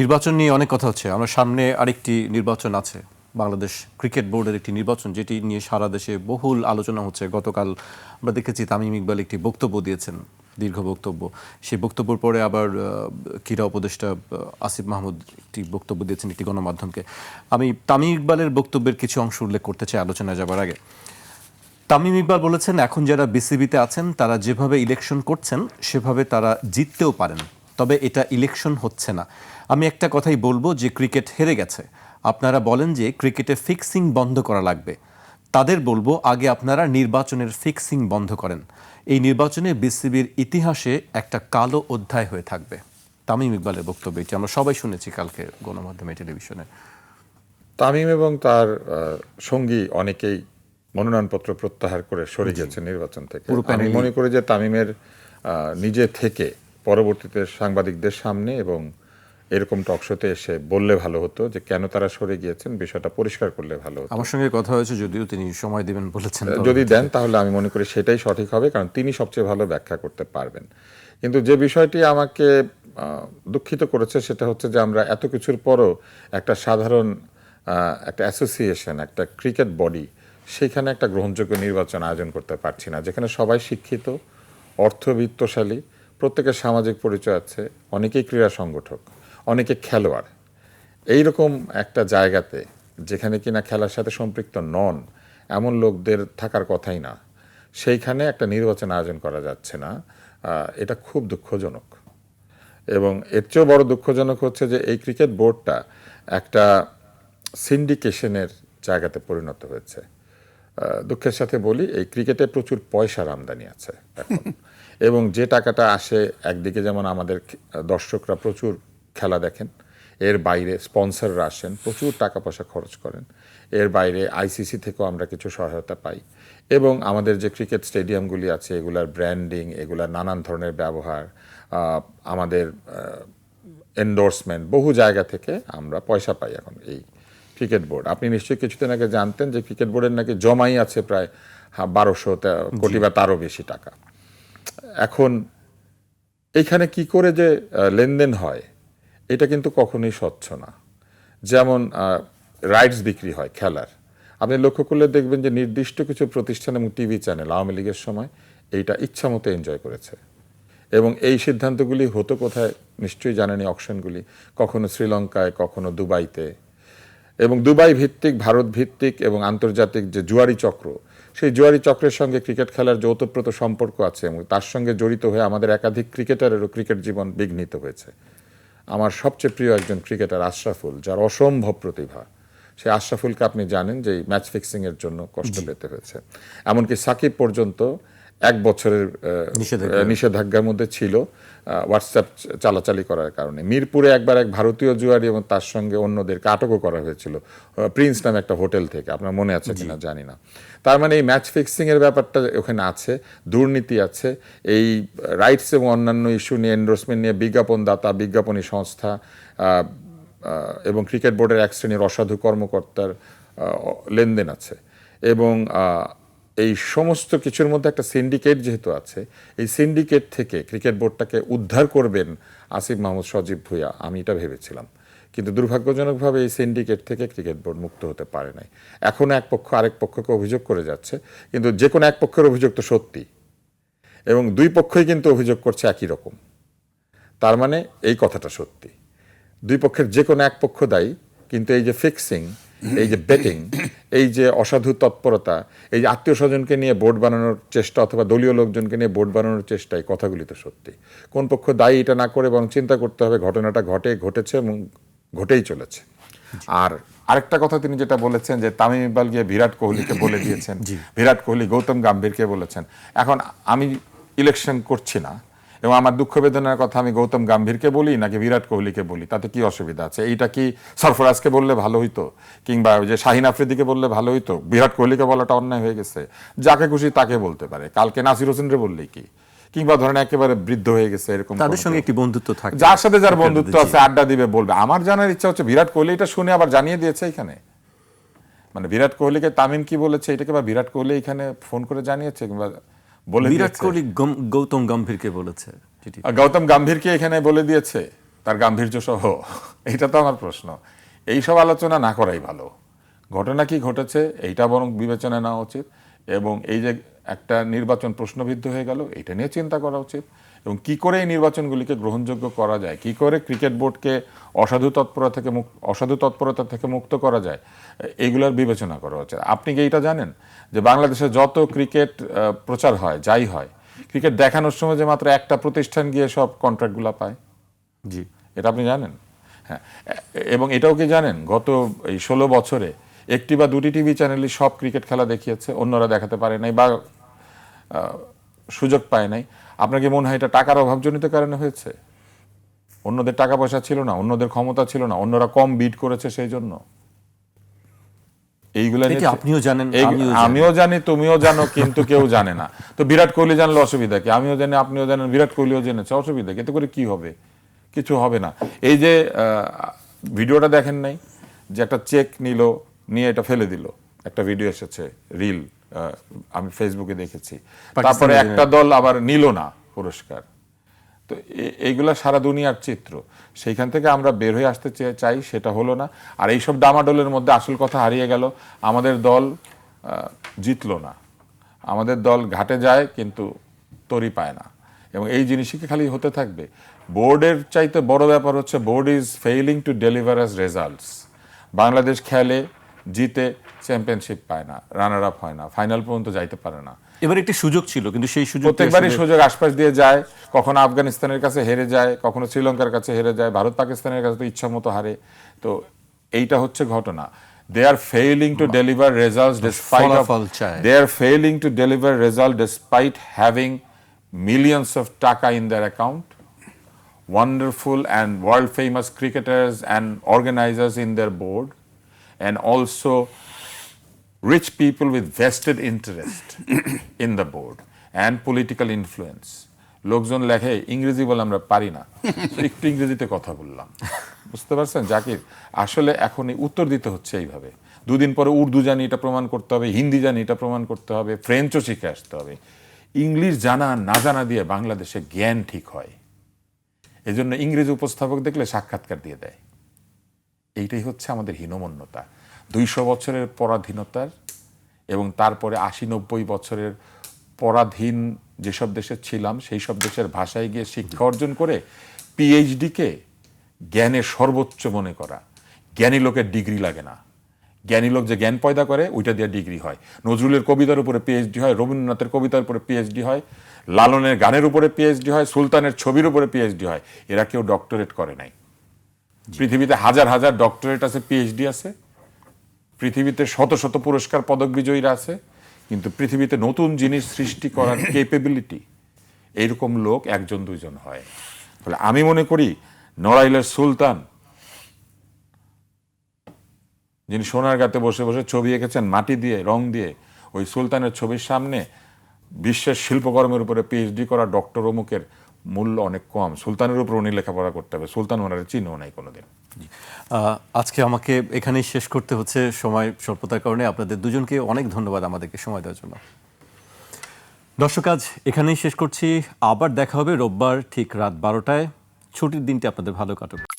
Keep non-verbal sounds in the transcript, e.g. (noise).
নির্বাচন নিয়ে অনেক কথা হচ্ছে। আমরা সামনে আরেকটি নির্বাচন আছে, বাংলাদেশ ক্রিকেট বোর্ডের একটি নির্বাচন, যেটি নিয়ে সারা দেশে বহুল আলোচনা হচ্ছে। গতকাল আমরা দেখেছি তামিম ইকবাল একটি বক্তব্য দিয়েছেন, দীর্ঘ বক্তব্য। সেই বক্তব্যের পরে আবার ক্রীড়া উপদেষ্টা আসিফ মাহমুদ একটি বক্তব্য দিয়েছেন একটি গণমাধ্যমকে। আমি তামিম ইকবালের বক্তব্যের কিছু অংশ উল্লেখ করতে চাই আলোচনায় যাবার আগে। তামিম ইকবাল বলেছেন, এখন যারা বিসিবিতে আছেন, তারা যেভাবে ইলেকশন করছেন, সেভাবে তারা জিততেও পারেন। তবে এটা ইলেকশন হচ্ছে না। আমি একটা কথাই বলব যে ক্রিকেট হেরে গেছে। আপনারা বলেন যে ক্রিকেটে ফিক্সিং বন্ধ করা লাগবে। তাদের বলব আগে আপনারা নির্বাচনের ফিক্সিং বন্ধ করেন। এই নির্বাচনে বিসিবির ইতিহাসে একটা কালো অধ্যায় হয়ে থাকবে। তামিম ইকবালের বক্তব্য এটি আমরা সবাই শুনেছি কালকে গণমাধ্যমে টেলিভিশনে। তামিম এবং তার সঙ্গী অনেকেই মনোনয়নপত্র প্রত্যাহার করে সরে গেছে নির্বাচন থেকে। আমি মনে করি যে তামিমের নিজে থেকে পরবর্তীতে সাংবাদিকদের সামনে এবং এরকম টকশোতে এসে বললে ভালো হতো যে কেন তারা সরে গিয়েছেন বিষয়টা পরিষ্কার করলে ভালো হতো। আমার সঙ্গে কথা হয়েছে যদিও তিনি সময় দিবেন বলেছেন যদি দেন তাহলে আমি মনে করি সেটাই সঠিক হবে কারণ তিনি সবচেয়ে ভালো ব্যাখ্যা করতে পারবেন। কিন্তু যে বিষয়টি আমাকে দুঃখিত করেছে সেটা হচ্ছে যে আমরা এত কিছুর পরও একটা সাধারণ একটা অ্যাসোসিয়েশন একটা ক্রিকেট বডি সেখানে একটা গ্রহণযোগ্য নির্বাচন আয়োজন করতে পারছি না যেখানে সবাই শিক্ষিত অর্থবিত্তশালী প্রত্যেকের সামাজিক পরিচয় আছে, অনেকেই ক্রীড়া সংগঠক, অনেকে খেলোয়াড়। এইরকম একটা জায়গাতে যেখানে কিনা খেলার সাথে সম্পৃক্ত নন, এমন লোকদের থাকার কথাই না। সেইখানে একটা নির্বাচন আয়োজন করা যাচ্ছে না এটা খুব দুঃখজনক। এবং এর চেয়েও বড় দুঃখজনক হচ্ছে যে এই ক্রিকেট বোর্ডটা একটা সিন্ডিকেশনের জায়গাতে পরিণত হয়েছে। দুঃখের সাথে বলি, এই ক্রিকেটে প্রচুর পয়সার আমদানি আছে এখন। এবং যে টাকাটা আসে একদিকে যেমন আমাদের দর্শকরা প্রচুর খেলা দেখেন এর বাইরে স্পন্সররা আসেন প্রচুর টাকা পয়সা খরচ করেন এর বাইরে আইসিসি থেকেও আমরা কিছু সহায়তা পাই এবং আমাদের যে ক্রিকেট স্টেডিয়ামগুলি আছে এগুলার ব্র্যান্ডিং এগুলার নানান ধরনের ব্যবহার আমাদের এন্ডোর্সমেন্ট বহু জায়গা থেকে আমরা পয়সা পাই এখন এই ক্রিকেট বোর্ড। আপনি নিশ্চয়ই কিছুদিন আগে জানতেন যে ক্রিকেট বোর্ডের নাকি জমাই আছে প্রায় বারোশো কোটি বা তারও বেশি টাকা। এখন এইখানে কি করে যে লেনদেন হয়, এটা কিন্তু কখনোই স্বচ্ছ না। যেমন রাইটস বিক্রি হয়, খেলার। আপনি লক্ষ্য করলে দেখবেন যে, নির্দিষ্ট কিছু প্রতিষ্ঠান এবং টিভি চ্যানেল, আওয়ামী লীগের সময় এইটা ইচ্ছা মতো এনজয় করেছে। এবং এই সিদ্ধান্তগুলি হতো কোথায় নিশ্চয়ই জানেন অকশনগুলি কখনো শ্রীলঙ্কায়, কখনো দুবাইতে। এবং দুবাই ভিত্তিক, ভারত ভিত্তিক এবং আন্তর্জাতিক যে জুয়ারি চক্র সেই জোয়ারি চক্রের সঙ্গে ক্রিকেট খেলার যে ওতপ্রোত সম্পর্ক আছে এবং তার সঙ্গে জড়িত হয়ে আমাদের একাধিক ক্রিকেটারেরও ক্রিকেট জীবন বিঘ্নিত হয়েছে। আমার সবচেয়ে প্রিয় একজন ক্রিকেটার আশরাফুল যার অসম্ভব প্রতিভা। সেই আশরাফুলকে আপনি জানেন যে ম্যাচ ফিক্সিংয়ের জন্য কষ্ট পেতে হয়েছে। এমনকি সাকিব পর্যন্ত এক বছরের নিষেধাজ্ঞার মধ্যে ছিল হোয়াটসঅ্যাপ চালাচালি করার কারণে। মিরপুরে একবার এক ভারতীয় জুয়ারি এবং তার সঙ্গে অন্যদেরকে আটকও করা হয়েছিল প্রিন্স নামে একটা হোটেল থেকে। আপনার মনে আছে কিনা? জানি না। তার মানে এই ম্যাচ ফিক্সিংয়ের ব্যাপারটা ওখানে আছে দুর্নীতি আছে। এই রাইটস এবং অন্যান্য ইস্যু নিয়ে এন্ডোর্সমেন্ট নিয়ে বিজ্ঞাপনদাতা বিজ্ঞাপনী সংস্থা এবং ক্রিকেট বোর্ডের এক শ্রেণির অসাধু কর্মকর্তার লেনদেন আছে। এবং এই সমস্ত কিছুর মধ্যে একটা সিন্ডিকেট যেহেতু আছে, এই সিন্ডিকেট থেকে ক্রিকেট বোর্ডটাকে উদ্ধার করবেন আসিফ মাহমুদ সজীব ভুইয়া, আমি এটা ভেবেছিলাম। কিন্তু দুর্ভাগ্যজনকভাবে এই সিন্ডিকেট থেকে ক্রিকেট বোর্ড মুক্ত হতে পারে নাই। এখনও এক পক্ষ আরেক পক্ষকে অভিযোগ করে যাচ্ছে, কিন্তু যে কোনো এক পক্ষের অভিযোগ তো সত্যি। এবং দুই পক্ষই কিন্তু অভিযোগ করছে একই রকম। তার মানে এই কথাটা সত্যি। দুই পক্ষের যে কোনো এক পক্ষ দায়ী, কিন্তু এই যে ফিক্সিং এই যে বেটিং এই যে অসাধু তৎপরতা এই যে আত্মীয় স্বজনকে নিয়ে বোর্ড বানানোর চেষ্টা অথবা দলীয় লোকজনকে নিয়ে বোর্ড বানানোর চেষ্টা এই কথাগুলি তো সত্যি। কোন পক্ষ দায়ী এটা না করে বরং চিন্তা করতে হবে ঘটনাটা ঘটে ঘটেছে এবং ঘটেই চলেছে। আর আরেকটা কথা তিনি যেটা বলেছেন যে তামিম ইকবাল গিয়ে বিরাট কোহলিকে বলে (coughs) দিয়েছেন। বিরাট কোহলি গৌতম গাম্ভীরকে বলেছেন। এখন আমি ইলেকশন করছি না এবং আমার দুঃখ বেদনার কথা আমি গৌতম গাম্ভীরকে বলি নাকি বিরাট কোহলিকে বলি তাতে কি অসুবিধা আছে? এইটা কি সরফরাজকে বললে ভালো হইতো? কিংবা যে শাহিন আফ্রিদিকে বললে ভালো হইতো? বিরাট কোহলিকে বলাটা অন্যায় হয়ে গেছে। যাকে খুশি তাকে বলতে পারে। কালকে নাসির হোসেনরে বললেই কি? কিংবা ধরেন একেবারে বৃদ্ধ হয়ে গেছে এরকম তাদের সঙ্গে একটি বন্ধুত্ব থাকে যার সাথে যার বন্ধুত্ব আছে আড্ডা দিবে বলবে। আমার জানার ইচ্ছা হচ্ছে বিরাট কোহলি এটা শুনে আবার জানিয়ে দিয়েছে এখানে। মানে বিরাট কোহলিকে তামিম কি বলেছে? এটাকে বা বিরাট কোহলি এখানে ফোন করে জানিয়েছে কিংবা বলে বিরাট কোহলি গৌতম গম্ভীরকে বলেছে গৌতম গাম্ভীরকে এখানে বলে দিয়েছে তার গাম্ভীর্য সহ। এটা তো আমার প্রশ্ন। এইসব আলোচনা না করাই ভালো। ঘটনা কি ঘটেছে এইটা বরং বিবেচনা নেওয়া উচিত। এবং এই যে একটা নির্বাচন প্রশ্নবিদ্ধ হয়ে গেল এটা নিয়ে চিন্তা করা উচিত। এবং কি করে এই নির্বাচনগুলিকে গ্রহণযোগ্য করা যায়? কি করে ক্রিকেট বোর্ডকে অসাধু তৎপরতা থেকে মুক্ত অসাধু তৎপরতা থেকে মুক্ত করা যায়? এগুলোর বিবেচনা করা উচিত আপনি কি এইটা জানেন? যে বাংলাদেশে যত ক্রিকেট প্রচার হয়, যাই হয়, ক্রিকেট দেখানোর সময় যে মাত্র একটা প্রতিষ্ঠান গিয়ে সব কন্ট্রাক্টগুলো পায়? জি, এটা আপনি জানেন? হ্যাঁ এবং এটাও কি জানেন? গত এই ষোলো বছরে একটি বা দুটি টিভি চ্যানেলই সব ক্রিকেট খেলা দেখিয়েছে, অন্যরা দেখাতে পারে নাই বা সুযোগ পায় নাই। আপনার কি মনে হয় এটা টাকার অভাবজনিত কারণে হয়েছে? অন্যদের টাকা পয়সা ছিল না অন্যদের ক্ষমতা ছিল না অন্যরা কম বিট করেছে সেই জন্য। এইগুলো আপনিও জানেন, আমিও জানি। তুমিও জানো কিন্তু কেউ জানে না। তো বিরাট কোহলি জানলে অসুবিধা কি? আমিও জানি আপনিও জানেন বিরাট কোহলিও জেনেছে অসুবিধা কি? এতে করে কি হবে? কিছু হবে না। এই যে আহ, ভিডিওটা দেখেন নাই যে একটা চেক নিল নিয়ে এটা ফেলে দিল একটা ভিডিও এসেছে রিল আমি ফেসবুকে দেখেছি। তারপরে একটা দল আবার নিল না পুরস্কার। তো এইগুলা সারা দুনিয়ার চিত্র। সেইখান থেকে আমরা বের হয়ে আসতে চাই সেটা হলো না। আর এইসব ডামাডোলের মধ্যে আসল কথা হারিয়ে গেল। আমাদের দল জিতলো না। আমাদের দল ঘাটে যায় কিন্তু তরি পায় না। এবং এই জিনিসই কি খালি হতে থাকবে? বোর্ডের চাইতে বড় ব্যাপার হচ্ছে board is failing to deliver as results Bangladesh খেলে জিতে চ্যাম্পিয়নশিপ পায় না রানার আপ হয় না ফাইনাল পর্যন্ত যাইতে পারে না। এবার একটি সুযোগ ছিল কিন্তু সেই সুযোগ প্রত্যেকবারই সুযোগ আশপাশ দিয়ে যায় কখনো আফগানিস্তানের কাছে হেরে যায় কখনো শ্রীলঙ্কার কাছে হেরে যায় ভারত পাকিস্তানের কাছে তো ইচ্ছা মতো হারে। তো এইটা হচ্ছে ঘটনা। They are failing to deliver result despite. They are failing to deliver result despite having millions of taka in their account wonderful and world famous cricketers and organizers in their board and also rich people with vested interest (coughs) in the board and political influence. লোকজন লেখে ইংরেজি বলে আমরা পারি না। একটু ইংরেজিতে কথা বললাম। বুঝতে পারছেন? জাকির আসলে এখন উত্তর দিতে হচ্ছে এইভাবে। দুদিন পরে উর্দু জানি এটা প্রমাণ করতে হবে। হিন্দি জানি এটা প্রমাণ করতে হবে। ফ্রেঞ্চও শিখে আসতে হবে। ইংলিশ জানা না জানা দিয়ে বাংলাদেশে জ্ঞান ঠিক হয়। এজন্য ইংরেজি উপস্থাপক দেখলে সাক্ষাৎকার দিয়ে দেয়। এইটাই হচ্ছে আমাদের হীনমন্যতা। দুইশো বছরের পরাধীনতার এবং তারপরে আশি নব্বই বছরের পরাধীন যেসব দেশে ছিলাম, সেই সব দেশের ভাষায় গিয়ে শিক্ষা অর্জন করে পিএইচডিকে জ্ঞানের সর্বোচ্চ মনে করা। জ্ঞানী লোকের ডিগ্রি লাগে না। জ্ঞানী লোক যে জ্ঞান পয়দা করে, ওইটা দিয়ে ডিগ্রি হয়। নজরুলের কবিতার উপরে পিএইচডি হয়, রবীন্দ্রনাথের কবিতার উপরে পিএইচডি হয়, লালনের গানের উপরে পিএইচডি হয়, সুলতানের ছবির উপরে পিএইচডি হয়। এরা কেউ ডক্টরেট করে নাই। পৃথিবীতে হাজার হাজার ডক্টরেট আছে পিএইচডি আছে পৃথিবীতে শত শত পুরস্কার পদক বিজয়ীরা আছে কিন্তু পৃথিবীতে নতুন জিনিস সৃষ্টি করার (laughs) কেপেবিলিটি এইরকম লোক একজন দুইজন হয়। ফলে আমি মনে করি নড়াইলের সুলতান যিনি সোনারগাঁতে বসে বসে ছবি এঁকেছেন মাটি দিয়ে রং দিয়ে ওই সুলতানের ছবির সামনে বিশ্বের শিল্পকর্মের উপরে পিএইচডি করা ডক্টর অমুকের মূল্য অনেক কম। সুলতানের উপর উনি লেখাপড়া করতে হবে। সুলতান ওনার চিহ্ন নাই কোনোদিন। আহ, আজকে আমাকে এখানেই শেষ করতে হচ্ছে সময় স্বল্পতার কারণে। আপনাদের দুজনকে অনেক ধন্যবাদ আমাদেরকে সময় দেওয়ার জন্য। দর্শক আজ এখানেই শেষ করছি। আবার দেখা হবে রোববার ঠিক রাত বারোটায়। ছুটির দিনটি আপনাদের ভালো কাটুক।